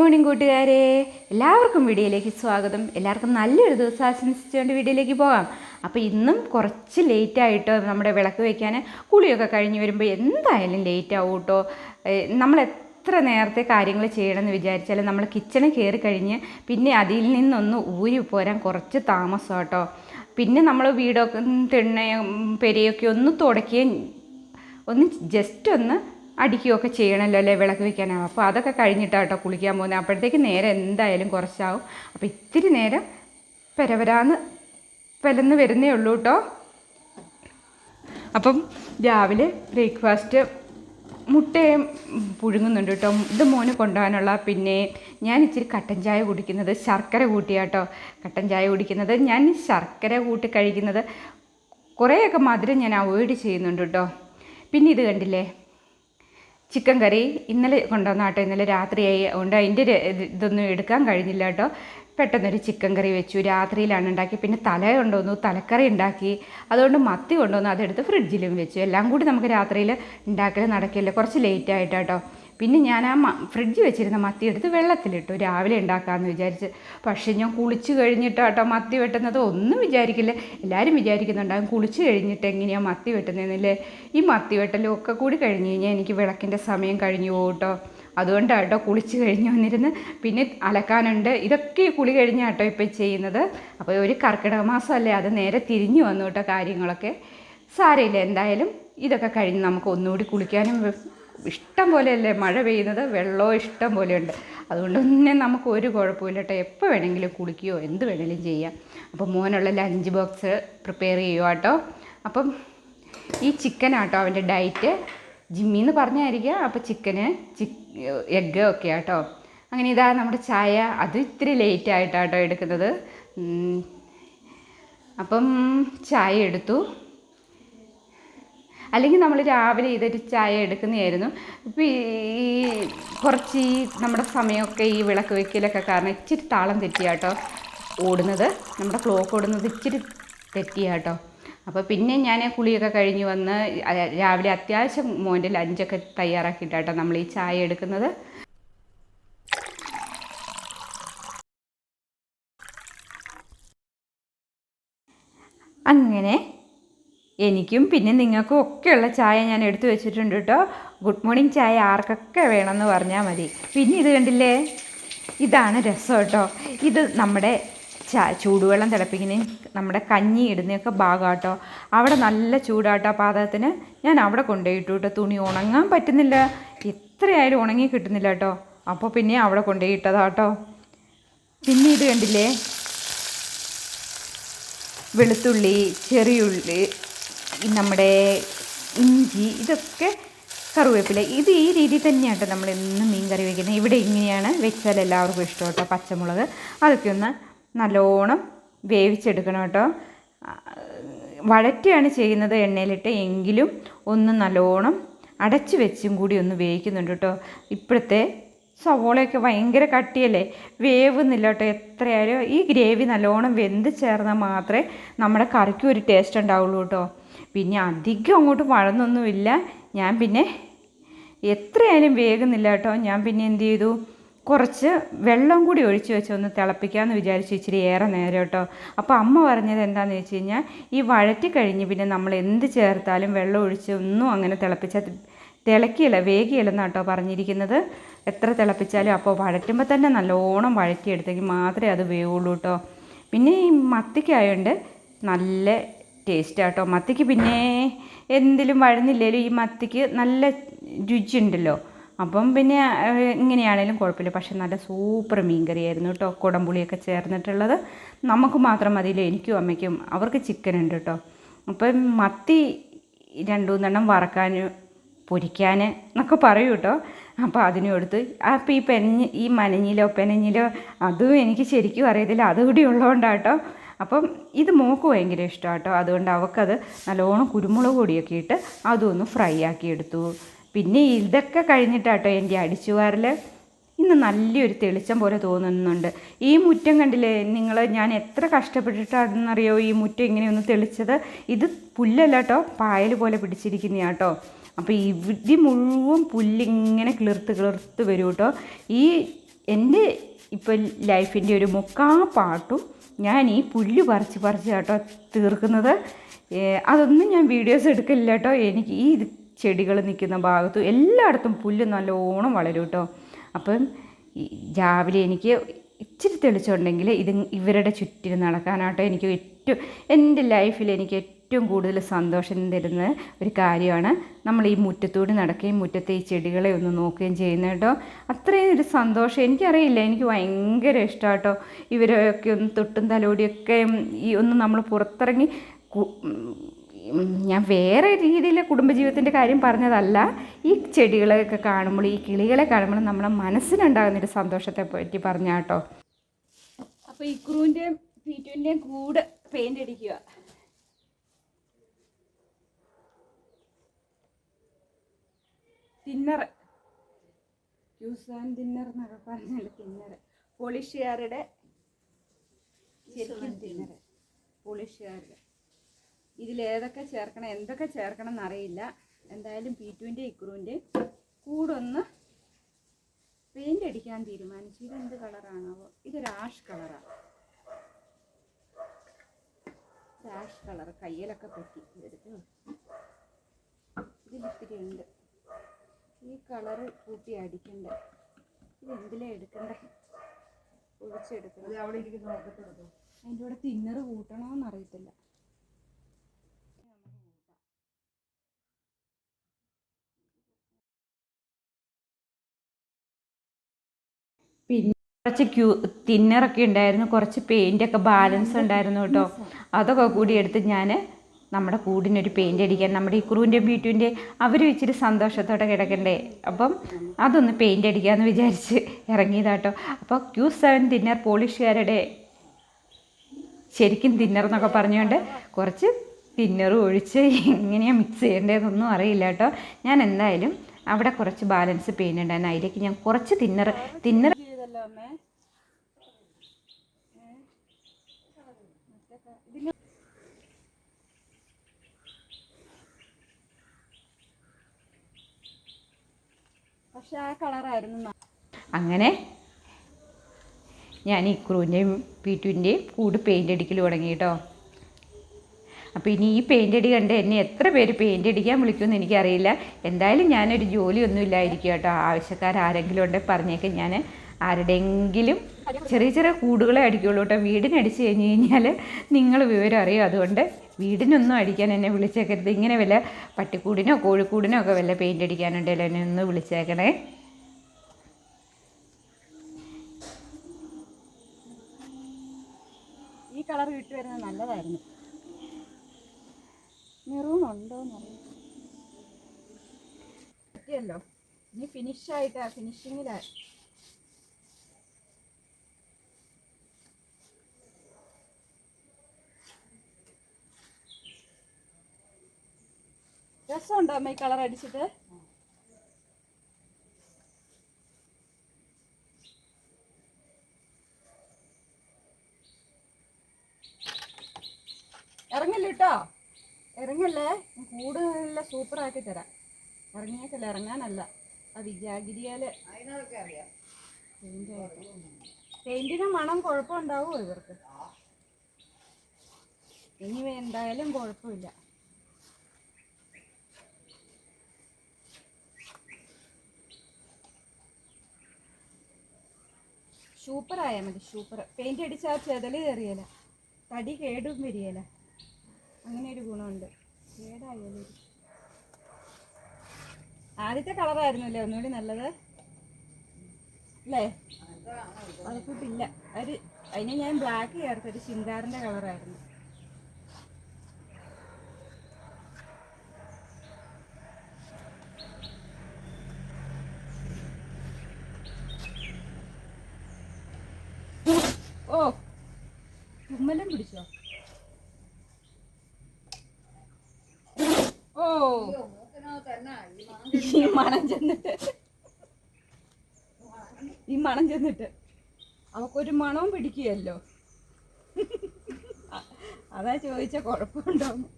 Morning കൂട്ടുകാരെ. എല്ലാവർക്കും വീഡിയോയിലേക്ക് സ്വാഗതം. എല്ലാവർക്കും നല്ലൊരു ദിവസം ആശംസിച്ചുകൊണ്ട് വീഡിയോയിലേക്ക് പോകാം. അപ്പോൾ ഇന്നും കുറച്ച് ലേറ്റായിട്ടോ നമ്മുടെ വിളക്ക് വയ്ക്കാൻ കുളിയൊക്കെ കഴിഞ്ഞ് വരുമ്പോൾ എന്തായാലും ലേറ്റ് ആവും കേട്ടോ നമ്മൾ എത്ര നേരത്തെ കാര്യങ്ങൾ ചെയ്യണമെന്ന് വിചാരിച്ചാലും നമ്മൾ കിച്ചണിൽ കയറി കഴിഞ്ഞ് പിന്നെ അതിൽ നിന്നൊന്ന് ഊരി പോരാൻ കുറച്ച് താമസം കേട്ടോ പിന്നെ നമ്മൾ വീടൊക്കെ തിണ്ണയും പെരയൊക്കെ ഒന്ന് തുടക്കുകയും ഒന്ന് ജസ്റ്റ് ഒന്ന് അടിക്കുകയൊക്കെ ചെയ്യണമല്ലോ അല്ലേ വിളക്ക് വെക്കാനാവും അപ്പോൾ അതൊക്കെ കഴിഞ്ഞിട്ടാണ് കേട്ടോ കുളിക്കാൻ പോകുന്നത്. അപ്പോഴത്തേക്ക് നേരം എന്തായാലും കുറച്ചാവും. അപ്പോൾ ഇത്തിരി നേരം പെരവരാന്ന് പെലന്ന് വരുന്നേ ഉള്ളൂ കേട്ടോ. അപ്പം രാവിലെ ബ്രേക്ക്ഫാസ്റ്റ് മുട്ടയും പുഴുങ്ങുന്നുണ്ട് കേട്ടോ. ഇത് മോന് കൊണ്ടുപോകാനുള്ള പിന്നെ ഞാൻ ഇച്ചിരി കട്ടൻ ചായ കുടിക്കുന്നത് ശർക്കര കൂട്ടിയാട്ടോ കട്ടൻ ചായ കുടിക്കുന്നത് ഞാൻ ശർക്കര കൂട്ടി കഴിക്കുന്നത് കുറേയൊക്കെ മധുരം ഞാൻ അവോയ്ഡ് ചെയ്യുന്നുണ്ട് കേട്ടോ. പിന്നെ ഇത് കണ്ടില്ലേ? ചിക്കൻ കറി ഇന്നലെ കൊണ്ടുവന്ന കേട്ടോ. ഇന്നലെ രാത്രിയായി. അതുകൊണ്ട് അതിന്റെ ഇതൊന്നും എടുക്കാൻ കഴിഞ്ഞില്ല കേട്ടോ. പെട്ടെന്നൊരു ചിക്കൻ കറി വെച്ചു. രാത്രിയിലാണ് ഉണ്ടാക്കി. പിന്നെ തല കൊണ്ടുവന്നു. തലക്കറി ഉണ്ടാക്കി. അതുകൊണ്ട് മത്തി കൊണ്ടുവന്നു. അതെടുത്ത് ഫ്രിഡ്ജിലും വെച്ചു. എല്ലാം കൂടി നമുക്ക് രാത്രിയിൽ ഉണ്ടാക്കൽ നടക്കില്ല. കുറച്ച് ലേറ്റ് ആയിട്ടാട്ടോ. പിന്നെ ഞാൻ ആ ഫ്രിഡ്ജ് വെച്ചിരുന്ന മത്തി എടുത്ത് വെള്ളത്തിലിട്ടു. രാവിലെ ഉണ്ടാക്കാമെന്ന് വിചാരിച്ച്. പക്ഷേ ഞാൻ കുളിച്ച് കഴിഞ്ഞിട്ടാട്ടോ മത്തി വെട്ടുന്നത്. ഒന്നും വിചാരിക്കില്ല. എല്ലാവരും വിചാരിക്കുന്നുണ്ടാകും കുളിച്ച് കഴിഞ്ഞിട്ട് എങ്ങനെയാണ് മത്തി വെട്ടുന്നതെന്നില്ലേ ഈ മത്തി വെട്ടലും ഒക്കെ കൂടി കഴിഞ്ഞ് കഴിഞ്ഞാൽ എനിക്ക് വിളക്കിന്റെ സമയം കഴിഞ്ഞു പോകും കേട്ടോ അതുകൊണ്ടാണ് കേട്ടോ കുളിച്ച് കഴിഞ്ഞ് വന്നിരുന്ന്. പിന്നെ അലക്കാനുണ്ട്. ഇതൊക്കെ കുളി കഴിഞ്ഞാട്ടോ ഇപ്പോൾ ചെയ്യുന്നത്. അപ്പോൾ ഒരു കർക്കിടക മാസമല്ലേ. അത് നേരെ തിരിഞ്ഞു വന്നു കേട്ടോ കാര്യങ്ങളൊക്കെ. സാരമില്ല എന്തായാലും ഇതൊക്കെ കഴിഞ്ഞ് നമുക്ക് ഒന്നുകൂടി കുളിക്കാനും ഇഷ്ടം പോലെയല്ലേ മഴ പെയ്യുന്നത്? വെള്ളവും ഇഷ്ടം പോലെയുണ്ട്. അതുകൊണ്ട് തന്നെ നമുക്ക് ഒരു കുഴപ്പമില്ല കേട്ടോ എപ്പോൾ വേണമെങ്കിലും കുളിക്കുകയോ എന്ത് വേണമെങ്കിലും ചെയ്യാം. അപ്പോൾ മോനുള്ള ലഞ്ച് ബോക്സ് പ്രിപ്പയർ ചെയ്യുക കേട്ടോ അപ്പം ഈ ചിക്കനാട്ടോ അവന്റെ ഡയറ്റ് ജിമ്മിന്ന് പറഞ്ഞായിരിക്കുക അപ്പോൾ ചിക്കന് ചിക്ക് എഗ്ഗ് ഒക്കെ ആട്ടോ അങ്ങനെ ഇതാ നമ്മുടെ ചായ. അത് ഇത്തിരി ലേറ്റ് ആയിട്ടാട്ടോ എടുക്കുന്നത്. അപ്പം ചായ എടുത്തു. അല്ലെങ്കിൽ നമ്മൾ രാവിലെ ഇതൊരു ചായ എടുക്കുന്നതായിരുന്നു. ഇപ്പം ഈ കുറച്ച് ഈ നമ്മുടെ സമയമൊക്കെ ഈ വിളക്ക് വയ്ക്കലൊക്കെ കാരണം ഇച്ചിരി താളം തെറ്റിയാട്ടോ ഓടുന്നത്. നമ്മുടെ ക്ലോക്ക് ഓടുന്നത് ഇച്ചിരി തെറ്റിയാട്ടോ അപ്പോൾ പിന്നെ ഞാൻ കുളിയൊക്കെ കഴിഞ്ഞ് വന്ന് രാവിലെ അത്യാവശ്യം മോന്റെ ലഞ്ചൊക്കെ തയ്യാറാക്കിയിട്ടാട്ടോ നമ്മൾ ഈ ചായ എടുക്കുന്നത്. അങ്ങനെ എനിക്കും പിന്നെ നിങ്ങൾക്കും ഒക്കെയുള്ള ചായ ഞാൻ എടുത്തു വെച്ചിട്ടുണ്ട് കേട്ടോ. ഗുഡ് മോർണിംഗ് ചായ ആർക്കൊക്കെ വേണമെന്ന് പറഞ്ഞാൽ മതി. പിന്നെ ഇത് കണ്ടില്ലേ? ഇതാണ് രസം കേട്ടോ. ഇത് നമ്മുടെ ചാ ചൂടുവെള്ളം തിളപ്പിക്കുന്നതും നമ്മുടെ കഞ്ഞി ഇടുന്നതൊക്കെ ഭാഗം കേട്ടോ അവിടെ നല്ല ചൂടാട്ടോ പാതകത്തിന് ഞാൻ അവിടെ കൊണ്ടുപോയിട്ടു കേട്ടോ. തുണി ഉണങ്ങാൻ പറ്റുന്നില്ല. എത്രയായാലും ഉണങ്ങി കിട്ടുന്നില്ല കേട്ടോ. അപ്പോൾ പിന്നെ അവിടെ കൊണ്ടുപോയിട്ടതാ കേട്ടോ പിന്നെ ഇത് കണ്ടില്ലേ? വെളുത്തുള്ളി ചെറിയുള്ളി നമ്മുടെ ഇഞ്ചി ഇതൊക്കെ കറിവേപ്പില. ഇത് ഈ രീതി തന്നെയാണ് നമ്മൾ എന്നും മീൻ കറി വയ്ക്കുന്നത് ഇവിടെ ഇങ്ങനെയാണ് വെച്ചാൽ എല്ലാവർക്കും ഇഷ്ടം കേട്ടോ പച്ചമുളക്. അതൊക്കെ ഒന്ന് നല്ലോണം വേവിച്ചെടുക്കണം കേട്ടോ. വഴറ്റിയാണ് ചെയ്യുന്നത് എണ്ണയിലിട്ട്. എങ്കിലും ഒന്ന് നല്ലോണം അടച്ചു വെച്ചും കൂടി ഒന്ന് വേവിക്കുന്നുണ്ട് കേട്ടോ. ഇപ്പോഴത്തെ സവോളയൊക്കെ ഭയങ്കര കട്ടിയല്ലേ? വേവുന്നില്ല കേട്ടോ എത്രയായാലും. ഈ ഗ്രേവി നല്ലോണം വെന്ത് ചേർന്നാൽ മാത്രമേ നമ്മുടെ കറിക്ക് ഒരു ടേസ്റ്റ് ഉണ്ടാവുള്ളൂ കേട്ടോ. പിന്നെ അധികം അങ്ങോട്ട് വഴന്നൊന്നുമില്ല ഞാൻ പിന്നെ എത്രയായാലും വേകുന്നില്ല കേട്ടോ. ഞാൻ പിന്നെ എന്ത് ചെയ്തു? കുറച്ച് വെള്ളം കൂടി ഒഴിച്ച് വെച്ച് ഒന്ന് തിളപ്പിക്കാമെന്ന് വിചാരിച്ചു ഇച്ചിരി ഏറെ നേരം കേട്ടോ. അപ്പോൾ അമ്മ പറഞ്ഞത് എന്താണെന്ന് വെച്ച് കഴിഞ്ഞാൽ ഈ വഴറ്റി കഴിഞ്ഞ് പിന്നെ നമ്മൾ എന്ത് ചേർത്താലും വെള്ളം ഒഴിച്ച് ഒന്നും അങ്ങനെ തിളപ്പിച്ചാൽ തിളക്കിയില്ല വേഗിയില്ലെന്നാണ് കേട്ടോ പറഞ്ഞിരിക്കുന്നത്. എത്ര തിളപ്പിച്ചാലും അപ്പോൾ വഴറ്റുമ്പോൾ തന്നെ നല്ലോണം വഴറ്റിയെടുത്തെങ്കിൽ മാത്രമേ അത് വേവുള്ളൂ കേട്ടോ. പിന്നെ ഈ മത്തിക്കായതുകൊണ്ട് നല്ല ടേസ്റ്റ് കേട്ടോ മത്തിക്ക് പിന്നെ എന്തിലും വഴന്നില്ലേലും ഈ മത്തിക്ക് നല്ല രുചിയുണ്ടല്ലോ. അപ്പം പിന്നെ ഇങ്ങനെയാണേലും കുഴപ്പമില്ല. പക്ഷെ നല്ല സൂപ്പർ മീൻ കറിയായിരുന്നു കേട്ടോ. കുടംപുളിയൊക്കെ ചേർന്നിട്ടുള്ളത്. നമുക്ക് മാത്രം മതിയില്ല. എനിക്കും അമ്മയ്ക്കും അവർക്ക് ചിക്കൻ ഉണ്ട് കേട്ടോ. അപ്പം മത്തി രണ്ടു മൂന്നെണ്ണം വറക്കാൻ പൊരിക്കാൻ എന്നൊക്കെ പറയൂ കേട്ടോ. അപ്പോൾ അതിനും എടുത്ത് അപ്പോൾ ഈ പെനഞ്ഞ് ഈ മനഞ്ഞിലോ പെനഞ്ഞിലോ അതും എനിക്ക് ശരിക്കും അറിയത്തില്ല. അതുകൂടി ഉള്ളതുകൊണ്ടാണ് കേട്ടോ അപ്പം ഇത് മോക്ക് ഭയങ്കര ഇഷ്ടമാണ് കേട്ടോ അതുകൊണ്ട് അവൾക്കത് നല്ലോണം കുരുമുളക് പൊടിയൊക്കെ ഇട്ട് അതൊന്ന് ഫ്രൈ ആക്കി എടുത്തു. പിന്നെ ഇതൊക്കെ കഴിഞ്ഞിട്ടാട്ടോ എന്റെ അടിച്ചുവാരൽ. ഇന്ന് നല്ലൊരു തെളിച്ചം പോലെ തോന്നുന്നുണ്ട്. ഈ മുറ്റം കണ്ടില്ലേ നിങ്ങൾ ഞാൻ എത്ര കഷ്ടപ്പെട്ടിട്ടാണെന്നറിയോ ഈ മുറ്റം ഇങ്ങനെയൊന്ന് തെളിച്ചത്? ഇത് പുല്ലല്ല കേട്ടോ പായൽ പോലെ പിടിച്ചിരിക്കുന്ന കേട്ടോ അപ്പോൾ ഇവിടെ മുഴുവൻ പുല്ലിങ്ങനെ കിളിർത്ത് കിളിർത്ത് വരും കേട്ടോ ഈ എന്റെ ഇപ്പം ലൈഫിന്റെ ഒരു മുക്കാ പാട്ടും ഞാൻ ഈ പുല്ല് പറിച്ച് പറിച്ച് കേട്ടോ തീർക്കുന്നത്. അതൊന്നും ഞാൻ വീഡിയോസ് എടുക്കില്ല കേട്ടോ. എനിക്ക് ഈ ചെടികൾ നിൽക്കുന്ന ഭാഗത്തും എല്ലായിടത്തും പുല്ല് നല്ലോണം വളരും കേട്ടോ. അപ്പം രാവിലെ എനിക്ക് ഇച്ചിരി തെളിച്ചുണ്ടെങ്കിൽ ഇത് ഇവരുടെ ചുറ്റിന് നടക്കാനാട്ടോ എനിക്ക് ഏറ്റവും എന്റെ ലൈഫിൽ എനിക്ക് ഏറ്റവും കൂടുതൽ സന്തോഷം തരുന്ന ഒരു കാര്യമാണ്. നമ്മൾ ഈ മുറ്റത്തൂടി നടക്കുകയും മുറ്റത്തെ ഈ ചെടികളെ ഒന്ന് നോക്കുകയും ചെയ്യുന്നത് കേട്ടോ. അത്രയും ഒരു സന്തോഷം. എനിക്കറിയില്ല. എനിക്ക് ഭയങ്കര ഇഷ്ടമാണ് കേട്ടോ ഇവരൊക്കെ ഒന്ന് തൊട്ടും തലോടിയൊക്കെ ഈ ഒന്ന് നമ്മൾ പുറത്തിറങ്ങി ഞാൻ വേറെ രീതിയിലെ കുടുംബജീവിതത്തിന്റെ കാര്യം പറഞ്ഞതല്ല. ഈ ചെടികളെയൊക്കെ കാണുമ്പോൾ ഈ കിളികളെ കാണുമ്പോൾ നമ്മുടെ മനസ്സിനുണ്ടാകുന്നൊരു സന്തോഷത്തെ പറ്റി പറഞ്ഞാട്ടോ. അപ്പോൾ ഇക്രൂന്റെയും പീറ്റുവിന്റെയും കൂടെ പെയിന്റ് അടിക്കുക. തിന്നർ ആൻഡ് തിന്നർ എന്നൊക്കെ പറഞ്ഞാൽ തിന്നർ പോളിഷുകാരുടെ ശരിക്കും തിന്നർ പോളിഷുകാരുടെ. ഇതിലേതൊക്കെ ചേർക്കണം എന്തൊക്കെ ചേർക്കണം എന്നറിയില്ല. എന്തായാലും പീറ്റുവിന്റെ ഇക്രുവിന്റെ കൂടൊന്ന് പെയിന്റ് അടിക്കാൻ തീരുമാനിച്ചു. ഇതെന്ത് കളറാണാവോ ഇതൊരു ആഷ് കളറാണ് ആഷ് കളർ കയ്യിലൊക്കെ പറ്റി ഇതെടുത്ത് ഇതിലിത്തിരി ഉണ്ട്. ഈ കളറ് കൂട്ടി അടിക്കണ്ട? ഇത് എന്തിലാ എടുക്കണ്ടേ? ഒഴിച്ചെടുക്കണം. അതിന്റെ കൂടെ തിന്നറ് കൂട്ടണമെന്നറിയത്തില്ല പിന്നെ കുറച്ച് ക്യൂ തിന്നറൊക്കെ ഉണ്ടായിരുന്നു. കുറച്ച് പെയിന്റൊക്കെ ബാലൻസ് ഉണ്ടായിരുന്നു കേട്ടോ. അതൊക്കെ കൂടി എടുത്ത് ഞാൻ നമ്മുടെ കൂടിനൊരു പെയിന്റ് അടിക്കാൻ നമ്മുടെ ഈ ക്രൂവിന്റെ ബീറ്റുവിന്റെ അവർ ഇച്ചിരി സന്തോഷത്തോടെ കിടക്കണ്ടേ? അപ്പം അതൊന്ന് പെയിന്റ് അടിക്കാമെന്ന് വിചാരിച്ച് ഇറങ്ങിയതാട്ടോ. അപ്പോൾ ക്യൂ സെവൻ തിന്നർ പോളിഷുകാരുടെ ശരിക്കും തിന്നർ എന്നൊക്കെ പറഞ്ഞുകൊണ്ട് കുറച്ച് തിന്നറും ഒഴിച്ച് എങ്ങനെയാണ് മിക്സ് ചെയ്യേണ്ടതെന്നൊന്നും അറിയില്ല കേട്ടോ. ഞാൻ എന്തായാലും അവിടെ കുറച്ച് ബാലൻസ് പെയിന്റ് ഉണ്ടായിരുന്നു അതിലേക്ക് ഞാൻ കുറച്ച് തിന്നർ തിന്നർ ചെയ്തല്ലോ അമ്മേ ആ കളറായിരുന്നു അങ്ങനെ ഞാൻ ഈ ക്രൂവിന്റെയും പീറ്റുവിന്റെയും കൂട് പെയിന്റ് അടിക്കൽ തുടങ്ങി കേട്ടോ. അപ്പോൾ ഇനി ഈ പെയിന്റ് അടി കണ്ട് എന്നെ എത്ര പേര് പെയിന്റ് അടിക്കാൻ വിളിക്കുമെന്ന് എനിക്കറിയില്ല. എന്തായാലും ഞാനൊരു ജോലിയൊന്നും ഇല്ലായിരിക്കും കേട്ടോ. ആവശ്യക്കാർ ആരെങ്കിലും ഉണ്ടെങ്കിൽ പറഞ്ഞേക്ക് ഞാൻ ആരുടെയെങ്കിലും ചെറിയ ചെറിയ കൂടുകളെ അടിക്കുള്ളൂ കേട്ടോ. വീടിനടിച്ച് കഴിഞ്ഞ് കഴിഞ്ഞാൽ നിങ്ങൾ വിവരം അറിയും. അതുകൊണ്ട് വീടിനൊന്നും അടിക്കാൻ എന്നെ വിളിച്ചേക്കരുത്. ഇങ്ങനെ വല്ല പട്ടിക്കൂടിനോ കോഴിക്കൂടിനോ ഒക്കെ വല്ല പെയിന്റ് അടിക്കാനുണ്ടല്ലോ എന്നെ ഒന്ന് വിളിച്ചേക്കണേ. ഈ കളർ വിട്ട് വരുന്നത് നല്ലതായിരുന്നു. മെറൂൺ ഉണ്ടോ ഇനി ഫിനിഷായിട്ട് ആയിട്ടാ രസമുണ്ടോ? അമ്മ കളർ അടിച്ചിട്ട്? ഇറങ്ങില്ല കേട്ടോ ഇറങ്ങല്ലേ? കൂട് നല്ല സൂപ്പർ ആക്കി തരാം. ഇറങ്ങിയേക്കല്ല ഇറങ്ങാനല്ല. അത് ജാഗിരിയാൽ. പെയിന്റിന് മണം കുഴപ്പമുണ്ടാവുമോ ഇവർക്ക്? ഇനി എന്തായാലും കുഴപ്പമില്ല. സൂപ്പർ ആയാൽ മതി സൂപ്പർ പെയിന്റ് അടിച്ചാൽ ചെതൽ കയറിയല തടി കേടും വരികയില്ല അങ്ങനെ ഒരു ഗുണമുണ്ട്. കേടായാലും. ആദ്യത്തെ കളറായിരുന്നല്ലേ ഒന്നുകൂടി നല്ലത്. അല്ലേ? അതൊക്കില്ല ഒരു അതിന് ഞാൻ ബ്ലാക്ക് ചേർത്തൊരു ചിന്താറിന്റെ കളറായിരുന്നു ഓ തുമ്മലും പിടിച്ചോ? ഓ. ഈ മണം ചെന്നിട്ട്. ഈ മണം ചെന്നിട്ട്. അവക്കൊരു മണവും പിടിക്കുകയല്ലോ. അതാ ചോദിച്ച കുഴപ്പമുണ്ടോന്ന്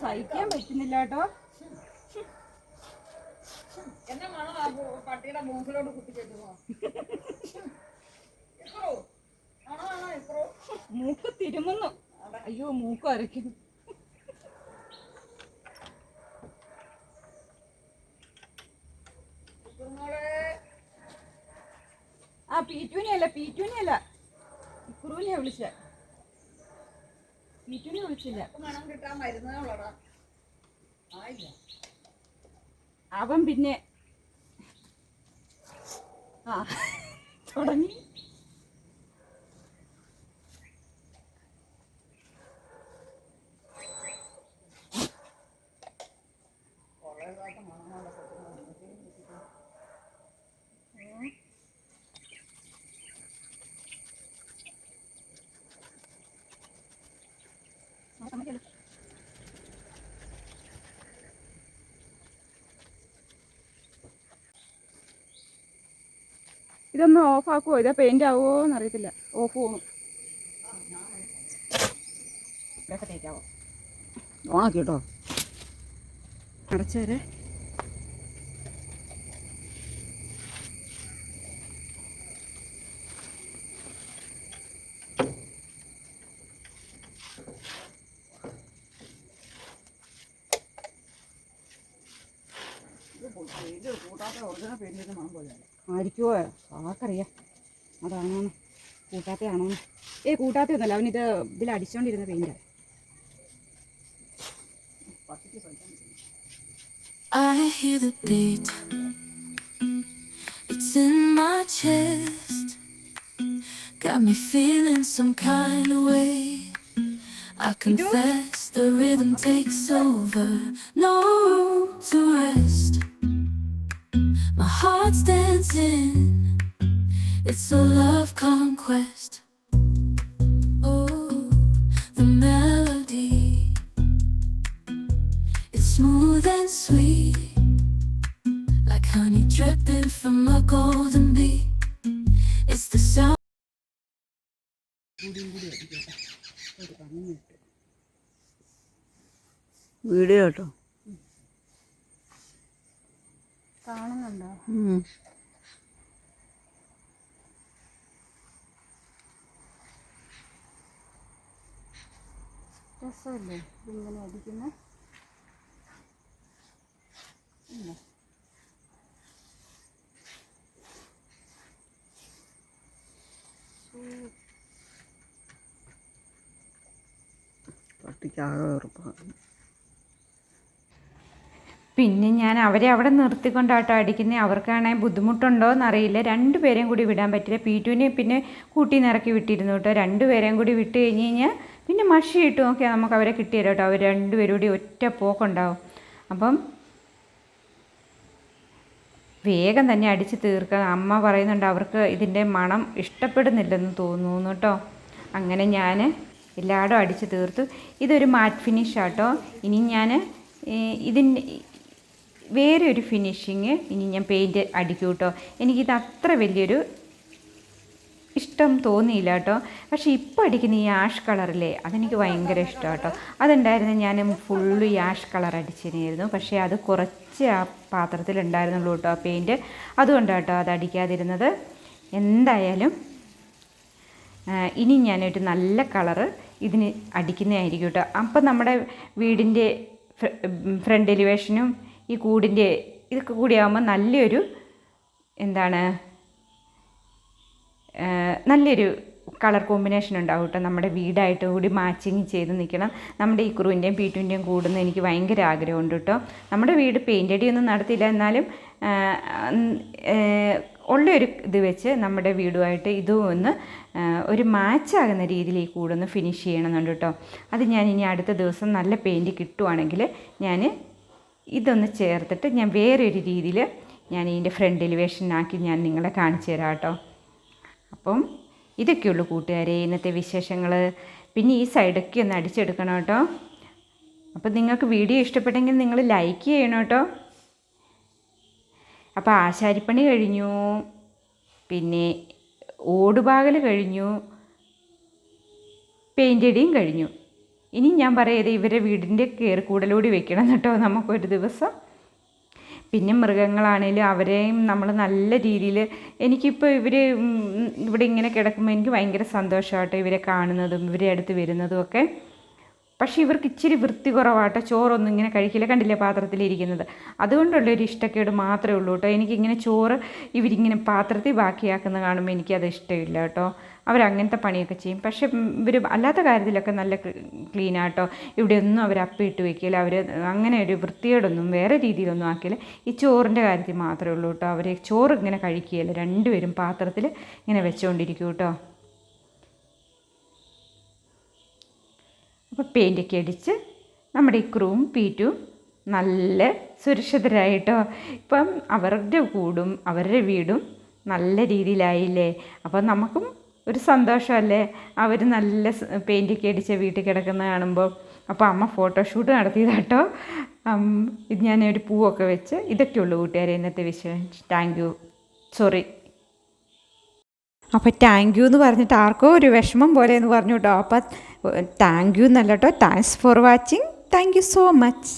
സഹിക്കാൻ പറ്റുന്നില്ല കേട്ടോ. എന്നെ മണം പട്ടിയുടെ മൂക്കിലോട്ട് കുത്തിച്ചേക്കുമോ മൂക്ക് തിരുമുന്നു. അയ്യോ മൂക്ക് അരയ്ക്കുന്നു. ആ പീറ്റൂനിയല്ല പീറ്റൂനിയല്ല. കുറൂനിയാ വിളിച്ച. പീറ്റൂനി വിളിച്ചില്ല. അവൻ പിന്നെ ആ തുടങ്ങി. ഇതൊന്ന് ഓഫ് ആക്കുമോ ഇതാ പെയിന്റ് ആവുമോ എന്നറിയത്തില്ല. ഓഫ് പോകും ഓണാക്കി കേട്ടോ അടച്ചേരെ ഇത് കൂട്ടാത്ത ഒറിജിനൽ പെയിന്റിന് മണം പോലെ ആയിരിക്കുമോ ആർക്കറിയാം അതാണോ കൂട്ടാത്തയാണോ ഏ കൂട്ടാത്തയൊന്നുമല്ല അവനിത് ഇതിൽ അടിച്ചുകൊണ്ടിരുന്ന പറ്റില്ല I hear the beat. It's in my chest. Got me feeling some kind of way. I confess the rhythm takes over. No room to rest. My heart's dancing. It's a love conquest. Oh, the melody. It's smooth and sweet, like honey dripping from a golden bee. It's the sound. Video കേട്ടോ കാണുന്നുണ്ടോ രസമല്ലേ ഇതിങ്ങനെ അടിക്കുന്ന? പട്ടിക്ക് ആകെ ഉറപ്പാണ് പിന്നെ ഞാൻ അവരെ അവിടെ നിർത്തിക്കൊണ്ടാട്ടോ അടിക്കുന്നത് അവർക്കാണെങ്കിൽ ബുദ്ധിമുട്ടുണ്ടോ എന്നറിയില്ല രണ്ടുപേരെയും കൂടി വിടാൻ പറ്റില്ല. പീറ്റുവിനെ പിന്നെ കൂട്ടി നിറക്കി വിട്ടിരുന്നു കേട്ടോ. രണ്ടുപേരെയും കൂടി വിട്ട് കഴിഞ്ഞ് കഴിഞ്ഞാൽ പിന്നെ മഷി ഇട്ട് നോക്കിയാൽ നമുക്ക് അവരെ കിട്ടിയല്ലോ കേട്ടോ. അവർ രണ്ടുപേരും കൂടി ഒറ്റ പോക്കുണ്ടാവും. അപ്പം വേഗം തന്നെ അടിച്ച് തീർക്കുക. അമ്മ പറയുന്നുണ്ട് അവർക്ക് ഇതിന്റെ മണം ഇഷ്ടപ്പെടുന്നില്ലെന്ന് തോന്നുന്നു കേട്ടോ. അങ്ങനെ ഞാൻ എല്ലായിടും അടിച്ച് തീർത്തു. ഇതൊരു മാറ്റ് ഫിനിഷ് ആട്ടോ. ഇനി ഞാൻ ഇതിന്റെ വേറെ ഒരു ഫിനിഷിങ് ഇനി ഞാൻ പെയിന്റ് അടിക്കും കേട്ടോ. എനിക്കിത് അത്ര വലിയൊരു ഇഷ്ടം തോന്നിയില്ല കേട്ടോ. പക്ഷേ ഇപ്പോൾ അടിക്കുന്ന ഈ ആഷ് കളറില്ലേ അതെനിക്ക് ഭയങ്കര ഇഷ്ടം കേട്ടോ. അതുണ്ടായിരുന്നു ഞാൻ ഫുള്ള് ഈ ആഷ് കളർ അടിച്ചിരുന്നു. പക്ഷേ അത് കുറച്ച് ആ പാത്രത്തിൽ ഉണ്ടായിരുന്നുള്ളൂ കേട്ടോ ആ പെയിന്റ് കേട്ടോ അത് അടിക്കാതിരുന്നത്. എന്തായാലും ഇനി ഞാനൊരു നല്ല കളറ് ഇതിന് അടിക്കുന്നതായിരിക്കും കേട്ടോ. അപ്പം നമ്മുടെ വീടിന്റെ ഫ്രണ്ട് എലിവേഷനും ഈ കൂടിന്റെ ഇതൊക്കെ കൂടിയാകുമ്പോൾ നല്ലൊരു എന്താണ് നല്ലൊരു കളർ കോമ്പിനേഷൻ ഉണ്ടാവും കേട്ടോ. നമ്മുടെ വീടായിട്ട് കൂടി മാച്ചിങ് ചെയ്ത് നിൽക്കണം. നമ്മുടെ ഈ കുറുവിന്റെയും പീറ്റുവിന്റെയും കൂടുന്ന എനിക്ക് ഭയങ്കര ആഗ്രഹമുണ്ട് കേട്ടോ. നമ്മുടെ വീട് പെയിന്റ് അടിയൊന്നും നടത്തില്ല എന്നാലും ഉള്ളൊരു ഇത് വെച്ച് നമ്മുടെ വീടുമായിട്ട് ഇതും ഒന്ന് ഒരു മാച്ചാകുന്ന രീതിയിൽ ഈ കൂടൊന്ന് ഫിനിഷ് ചെയ്യണമെന്നുണ്ട് കേട്ടോ. അത് ഞാൻ ഇനി അടുത്ത ദിവസം നല്ല പെയിന്റ് കിട്ടുവാണെങ്കിൽ ഞാൻ ഇതൊന്ന് ചേർത്തിട്ട് ഞാൻ വേറൊരു രീതിയിൽ ഞാൻ ഇതിന്റെ ഫ്രണ്ട് എലിവേഷനാക്കി ഞാൻ നിങ്ങളെ കാണിച്ചു തരാം കേട്ടോ. അപ്പം ഇതൊക്കെയുള്ളൂ കൂട്ടുകാരെ ഇന്നത്തെ വിശേഷങ്ങൾ പിന്നെ ഈ സൈഡൊക്കെ ഒന്ന് അടിച്ചെടുക്കണം കേട്ടോ. അപ്പം നിങ്ങൾക്ക് വീഡിയോ ഇഷ്ടപ്പെട്ടെങ്കിൽ നിങ്ങൾ ലൈക്ക് ചെയ്യണം കേട്ടോ. അപ്പോൾ ആശാരിപ്പണി കഴിഞ്ഞു. പിന്നെ ഓടുപാകൽ കഴിഞ്ഞു. പെയിന്റ് അടിയും കഴിഞ്ഞു. ഇനി ഞാൻ പറയത് ഇവരെ വീടിന്റെ കയറിക്കൂടലൂടി വെക്കണം കേട്ടോ. നമുക്കൊരു ദിവസം പിന്നെ മൃഗങ്ങളാണേലും അവരെയും നമ്മൾ നല്ല രീതിയിൽ എനിക്കിപ്പോൾ ഇവർ ഇവിടെ ഇങ്ങനെ കിടക്കുമ്പോൾ എനിക്ക് ഭയങ്കര സന്തോഷമാട്ടോ ഇവരെ കാണുന്നതും ഇവരെ അടുത്ത് വരുന്നതും ഒക്കെ. പക്ഷേ ഇവർക്ക് ഇച്ചിരി വൃത്തി കുറവാട്ടോ. ചോറൊന്നും ഇങ്ങനെ കഴിക്കില്ല. കണ്ടില്ലേ പാത്രത്തിലിരിക്കുന്നത് അതുകൊണ്ടുള്ളൊരു ഇഷ്ടക്കേട് മാത്രമേ ഉള്ളൂ കേട്ടോ. എനിക്കിങ്ങനെ ചോറ് ഇവരിങ്ങനെ പാത്രത്തിൽ ബാക്കിയാക്കുന്ന കാണുമ്പോൾ എനിക്കത് ഇഷ്ടമില്ല കേട്ടോ. അവരങ്ങനത്തെ പണിയൊക്കെ ചെയ്യും. പക്ഷേ ഇവർ അല്ലാത്ത കാര്യത്തിലൊക്കെ നല്ല ക്ലീൻ ആട്ടോ ഇവിടെ ഒന്നും അവർ അപ്പിട്ട് വെക്കില്ല. അവർ അങ്ങനെ ഒരു വൃത്തിയോടൊന്നും വേറെ രീതിയിലൊന്നും ആക്കില്ല. ഈ ചോറിന്റെ കാര്യത്തിൽ മാത്രമേ ഉള്ളൂ കേട്ടോ. അവർ ചോറ് ഇങ്ങനെ കഴിക്കുകയില്ല. രണ്ടുപേരും പാത്രത്തിൽ ഇങ്ങനെ വെച്ചുകൊണ്ടിരിക്കും കേട്ടോ. അപ്പോൾ പെയിന്റൊക്കെ അടിച്ച് നമ്മുടെ ഇക്രുവും പീറ്റും നല്ല സുരക്ഷിതരായിട്ടോ. ഇപ്പം അവരുടെ കൂടും അവരുടെ വീടും നല്ല രീതിയിലായില്ലേ? അപ്പോൾ നമുക്കും ഒരു സന്തോഷമല്ലേ? അവർ നല്ല പെയിന്റൊക്കെ അടിച്ച വീട്ടിൽ കിടക്കുന്ന കാണുമ്പോൾ. അപ്പോൾ അമ്മ ഫോട്ടോഷൂട്ട് നടത്തിയതാട്ടോ. ഇത് ഞാൻ ഒരു പൂവൊക്കെ വെച്ച് ഇതൊക്കെയുള്ളൂ കൂട്ടുകാരെ ഇന്നത്തെ വിശേഷം. Thank you. സോറി. അപ്പോൾ താങ്ക് യു എന്ന് പറഞ്ഞിട്ട് ആർക്കോ ഒരു വിഷമം പോലെ എന്ന് പറഞ്ഞു കേട്ടോ അപ്പോൾ താങ്ക് യു എന്നല്ല കേട്ടോ thanks for watching thank you so much